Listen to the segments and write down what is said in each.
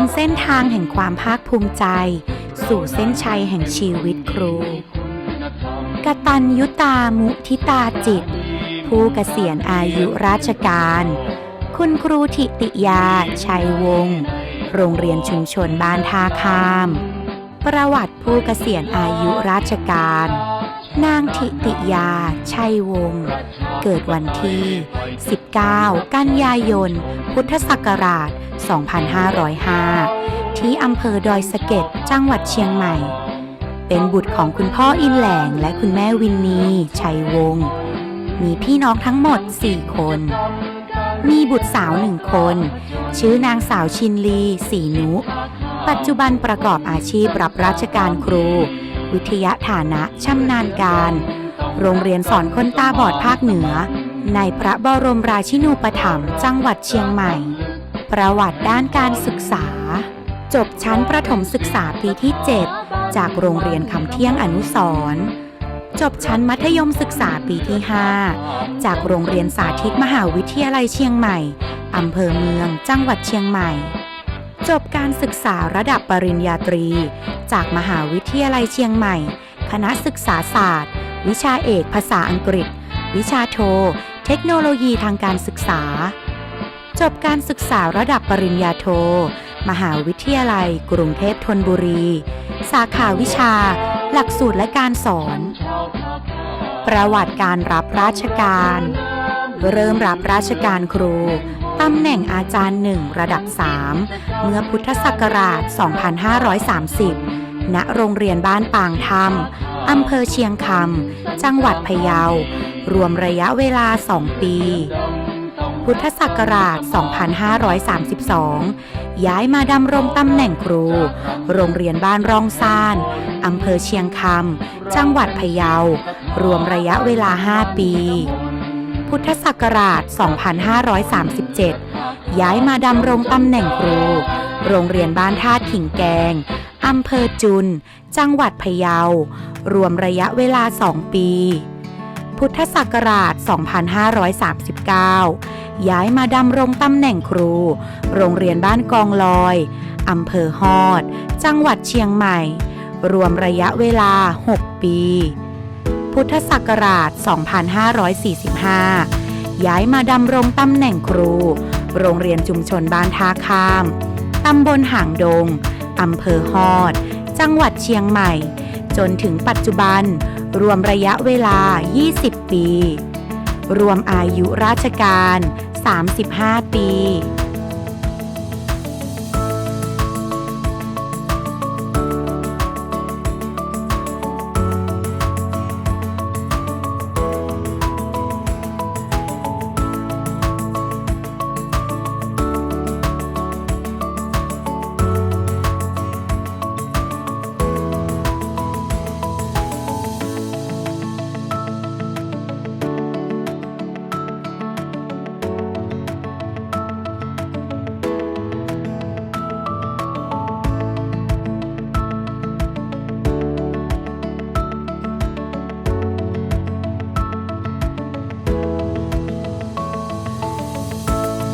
นเส้นทางแห่งความภาคภูมิใจ สู่เส้นชัยแห่งชีวิตครู กตัญยุตามุทิตาจิต ผู้เกษียณอายุราชการ คุณครูทิติยา ชัยวงศ์โรงเรียนชุมชนบ้านท่าข้าม ประวัติผู้เกษียณอายุราชการ นางทิติยา ชัยวงศ์ เกิดวันที่ 19 กันยายน พุทธศักราช 2505 ที่อำเภอดอยสะเก็ด จังหวัดเชียงใหม่ เป็นบุตรของคุณพ่ออินแหลงและคุณแม่วินนี ชัยวงศ์ มีพี่น้องทั้งหมด 4 คน มีบุตรสาวหนึ่งคน ชื่อนางสาวชินลี สีนุ ปัจจุบันประกอบอาชีพรับราชการครู วิทยาฐานะชำนาญการ โรงเรียนสอนคนตาบอดภาคเหนือ ในพระบรมราชินูปถัมภ์จังหวัดเชียงใหม่ ประวัติด้านการศึกษา จบชั้นประถมศึกษาปีที่ 7 จากโรงเรียนคำเที่ยงอนุสรณ์จบชั้นมัธยมศึกษาปีที่ 5 จากโรงเรียนสาธิตมหาวิทยาลัยเชียงใหม่อำเภอเมืองจังหวัดเชียงใหม่ จบการศึกษาระดับปริญญาตรี จากมหาวิทยาลัยเชียงใหม่ คณะศึกษาศาสตร์ วิชาเอกภาษาอังกฤษ วิชาโท เทคโนโลยีทางการศึกษา จบการศึกษาระดับปริญญาโท มหาวิทยาลัย กรุงเทพธนบุรี สาขาวิชา หลักสูตรและการสอน ประวัติการรับราชการ เริ่มรับราชการครู ตำแหน่งอาจารย์หนึ่งระดับ 3 เมื่อพุทธศักราช 2530 ณ โรงเรียนบ้านปางธรรมอำเภอเชียงคำ จังหวัดพะเยา รวมระยะเวลา 2 ปี พุทธศักราช 2532 ย้ายมาดำรงตำแหน่งครู โรงเรียนบ้านร่องซ่านอำเภอเชียงคำ จังหวัดพะเยา รวมระยะเวลา 5 ปี พุทธศักราช 2537 ย้ายมาดำรงตำแหน่งครู โรงเรียนบ้านท่าถิงแกง อำเภอจุน จังหวัดพะเยา รวมระยะเวลา 2 ปี พุทธศักราช 2539 ย้ายมาดำรงตำแหน่งครู โรงเรียนบ้านกองลอย อำเภอฮอด จังหวัดเชียงใหม่ รวมระยะเวลา 6 ปี พุทธศักราช 2545 ย้ายมาดำรงตำแหน่งครู โรงเรียนชุมชนบ้านท่าข้าม ตำบลหางดง อำเภอฮอด จังหวัดเชียงใหม่ จนถึงปัจจุบัน รวมระยะเวลา 20 ปี รวมอายุราชการ 35 ปี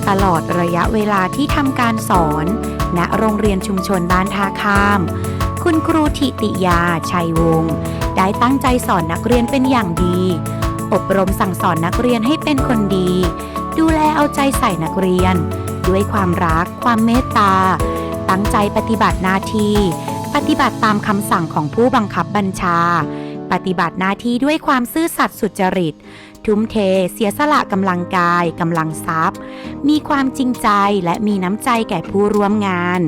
ตลอดระยะเวลาที่ทำการสอน ณโรงเรียนชุมชนบ้านท่าข้าม คุณครูทิติยา ชัยวงศ์ได้ตั้งใจสอนนักเรียนเป็นอย่างดี อบรมสั่งสอนนักเรียนให้เป็นคนดี ดูแลเอาใจใส่นักเรียน ด้วยความรัก ความเมตตา ตั้งใจปฏิบัติหน้าที่ ปฏิบัติตามคำสั่งของผู้บังคับบัญชา ปฏิบัติหน้าที่ด้วยความซื่อสัตย์สุจริต ทุ่มเท เสียสละกำลังกายกำลังทรัพย์ มีความจริงใจและมีน้ำใจแก่ผู้ร่วมงาน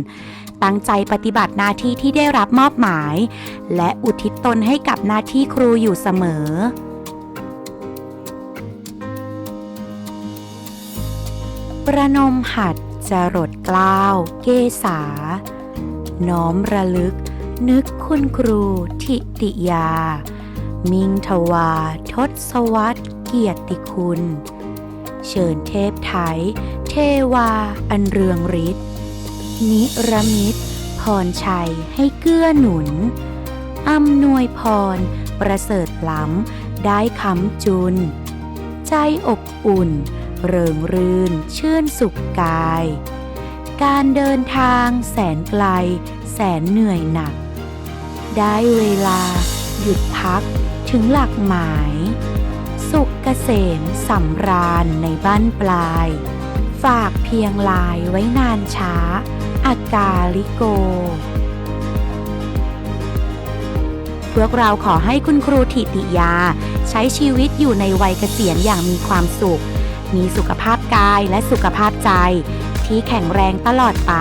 ตั้งใจปฏิบัติหน้าที่ที่ได้รับมอบหมาย และอุทิศตนให้กับหน้าที่ครูอยู่เสมอประนมหัดจรดกล้าว เกษา น้อมระลึก นึกคุณครู ทิติยา มิงทวา ทศวรรษเกียรติคุณ เชิญเทพไทย เทวา อันเรืองฤทธิ์นิรมิตพรชัยให้เกื้อหนุนอำนวยพร ประเสริฐล้ำ ได้คำจุน ใจอบอุ่น เริงรื่น ชื่นสุขกาย การเดินทางแสนไกล แสนเหนื่อยหนัก ได้เวลาหยุดพัก ถึงหลักหมาย สุขเกษมสำราญในบ้านปลาย ฝากเพียงลายไว้นานช้า อากาลิโก พวกเราขอให้คุณครูถิติยา ใช้ชีวิตอยู่ในวัยเกษียณอย่างมีความสุข มีสุขภาพกายและสุขภาพใจ ที่แข็งแรงตลอดไป